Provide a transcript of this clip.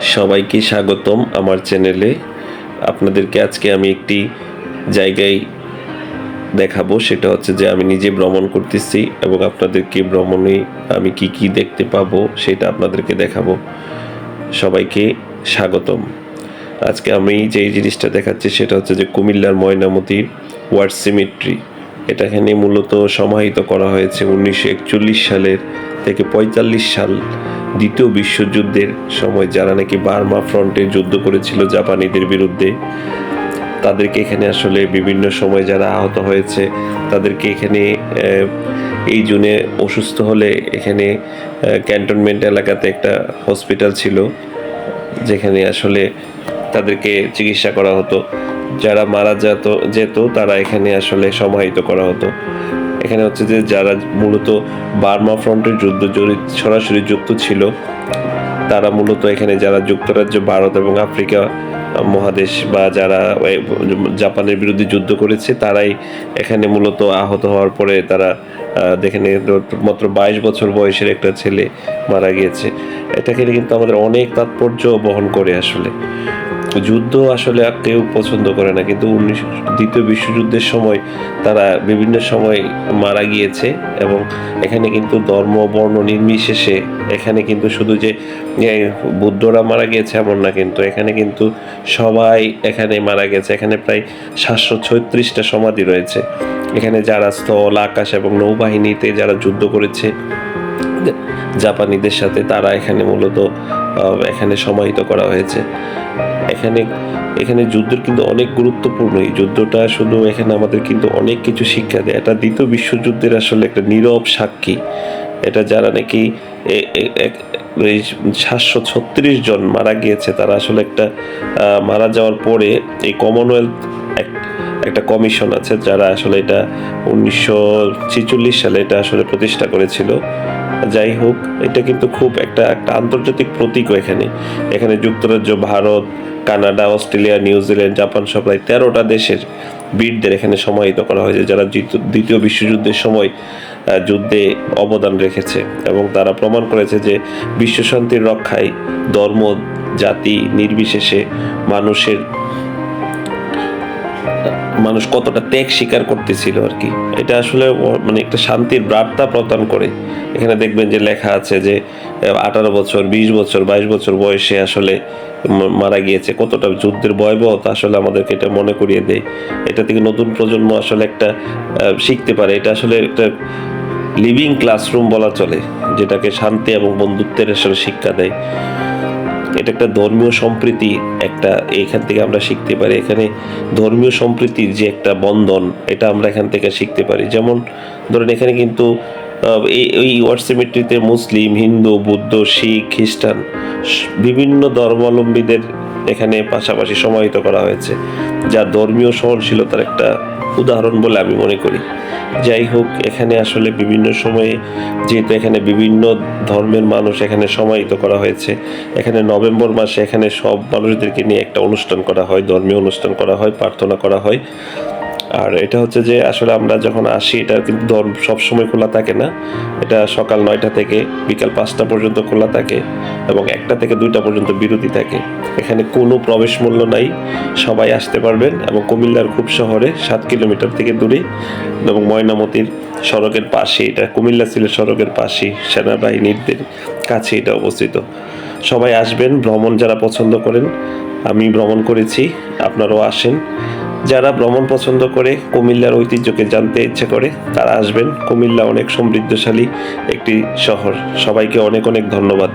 সবাইকে স্বাগতম আমার চ্যানেলে। আপনাদেরকে আজকে আমি একটি জায়গায় দেখাবো, সেটা হচ্ছে যে আমি নিজে ভ্রমণ করতেছি এবং আপনাদেরকে ভ্রমণে আমি কি কি দেখতে পাবো, সেটা আপনাদেরকে দেখাবো। সবাইকে স্বাগতম। আজকে আমি যেই জিনিসটা দেখাচ্ছি, সেটা হচ্ছে যে কুমিল্লার ময়নামতির ওয়ার্ড সিমেট্রি। এটা এখানে মূলত সমাহিত করা হয়েছে উনিশশো একচল্লিশ সালের থেকে পঁয়তাল্লিশ সাল দ্বিতীয় বিশ্বযুদ্ধের সময়, যারা নাকি বার্মা ফ্রন্টে যুদ্ধ করেছিল জাপানিদের বিরুদ্ধে। তাদেরকে এখানে আসলে বিভিন্ন সময় যারা আহত হয়েছে, তাদেরকে এখানে এই জুনে অসুস্থ হলে এখানে ক্যান্টনমেন্ট এলাকাতে একটা হসপিটাল ছিল, যেখানে আসলে তাদেরকে চিকিৎসা করা হতো। যারা মারা যেত যেত, তারা এখানে আসলে সমাহিত করা হতো। এখানে হচ্ছে যে যারা মূলত বার্মা ফ্রন্টের যুদ্ধ সরাসরি যুক্ত ছিল, তারা মূলত এখানে যারা যুক্তরাজ্য, ভারত এবং আফ্রিকা মহাদেশ বা যারা জাপানের বিরুদ্ধে যুদ্ধ করেছে, তারাই এখানে মূলত আহত হওয়ার পরে তারা দেখেন মাত্র বাইশ বছর বয়সের একটা ছেলে মারা গিয়েছে। এটাকে কিন্তু আমাদের অনেক তাৎপর্য বহন করে আসলে। যুদ্ধ আসলে আর কেউ পছন্দ করে না। কিন্তু উনিশ, দ্বিতীয় বিশ্বযুদ্ধের সময় তারা বিভিন্ন সময় মারা গিয়েছে এবং এখানে কিন্তু ধর্ম, বর্ণ নির্বিশেষে এখানে কিন্তু শুধু যে বুদ্ধরা মারা গিয়েছে এমন না, কিন্তু এখানে কিন্তু সবাই এখানে মারা গেছে। এখানে প্রায় সাতশো ছত্রিশটা সমাধি রয়েছে। এখানে যারা স্থল, আকাশ এবং নৌবাহিনীতে যারা যুদ্ধ করেছে জাপানিদের সাথে তারা এখানে মূলত এখানে সমাহিত করা হয়েছে। এখানে এখানে যুদ্ধের কিন্তু অনেক গুরুত্বপূর্ণ। এই যুদ্ধটা শুধু এখানে আমাদের কিন্তু অনেক কিছু শিক্ষা দেয়। এটা দ্বিতীয় বিশ্বযুদ্ধের আসলে একটা নীরব সাক্ষী। এটা যারা নাকি এই সাতশো ছত্রিশ জন মারা গিয়েছে, তারা আসলে একটা মারা যাওয়ার পরে এই কমনওয়েলথ এক- একটা কমিশন আছে, যারা আসলে এটা উনিশশো ছেচল্লিশ সালে এটা আসলে প্রতিষ্ঠা করেছিল। যাই হোক, এটা কিন্তু খুব একটা একটা আন্তর্জাতিক প্রতীকও এখানে। এখানে যুক্তরাজ্য, Bharat, Canada, Australia New Zealand Japan সহ প্রায় তেরোটা দেশের বীরদের এখানে সমাহিত করা হয়েছে, যারা দ্বিতীয়- বিশ্বযুদ্ধের সময় যুদ্ধে অবদান রেখেছে এবং তারা প্রমাণ করেছে যে বিশ্ব শান্তির রক্ষায় ধর্ম, জাতি নির্বিশেষে মানুষের মানুষ কতটা ত্যাগ স্বীকার করতেছিল আর কি। এটা আসলে মানে একটা শান্তির বার্তা প্রদান করে। এখানে দেখবেন যে লেখা আছে যে আঠারো বছর, বিশ বছর, বাইশ বছর বয়সে আসলে মারা গিয়েছে। কতটা যুদ্ধের ভয়াবহতা আসলে আমাদেরকে এটা মনে করিয়ে দেয়। এটা থেকে নতুন প্রজন্ম আসলে একটা শিখতে পারে। এটা আসলে একটা লিভিং ক্লাসরুম বলা চলে, যেটাকে শান্তি এবং বন্ধুত্বের আসলে শিক্ষা দেয়। এটা একটা ধর্মীয় সম্প্রীতি একটা, এখান থেকে আমরা শিখতে পারি। এখানে ধর্মীয় সম্প্রীতির যে একটা বন্ধন, এটা আমরা এখান থেকে শিখতে পারি। যেমন ধরেন এখানে কিন্তু এই এই ওয়ার্ডসিমেট্রিতে মুসলিম, হিন্দু, বুদ্ধ, শিখ, খ্রিস্টান, বিভিন্ন ধর্মাবলম্বীদের এখানে পাশাপাশি সমাহিত করা হয়েছে, যা ধর্মীয় সহনশীলতার একটা উদাহরণ বলে আমি মনে করি। যাই হোক, এখানে আসলে বিভিন্ন সময়ে, যেহেতু এখানে বিভিন্ন ধর্মের মানুষ এখানে সমাহিত করা হয়েছে, এখানে নভেম্বর মাসে এখানে সব মানুষদেরকে নিয়ে একটা অনুষ্ঠান করা হয়, ধর্মীয় অনুষ্ঠান করা হয়, প্রার্থনা করা হয়। আর এটা হচ্ছে যে আসলে আমরা যখন আসি, এটা কিন্তু ধর্ম সবসময় খোলা থাকে না। এটা সকাল নয়টা থেকে বিকাল পাঁচটা পর্যন্ত খোলা থাকে এবং একটা থেকে দুইটা পর্যন্ত বিরতি থাকে। এখানে কোনো প্রবেশ মূল্য নাই। সবাই আসতে পারবেন এবং কুমিল্লার খুব শহরে সাত কিলোমিটার থেকে দূরে এবং ময়নামতির সড়কের পাশে এটা, কুমিল্লা সিলেট সড়কের পাশে সেনাবাহিনীদের কাছে এটা অবস্থিত। সবাই আসবেন, ভ্রমণ যারা পছন্দ করেন, আমি ভ্রমণ করেছি, আপনারাও আসেন। যারা ভ্রমণ পছন্দ করে কুমিল্লার ঐতিহ্যকে জানতে ইচ্ছে করে, তারা আসবেন। কুমিল্লা অনেক সমৃদ্ধশালী একটি শহর। সবাইকে অনেক অনেক ধন্যবাদ।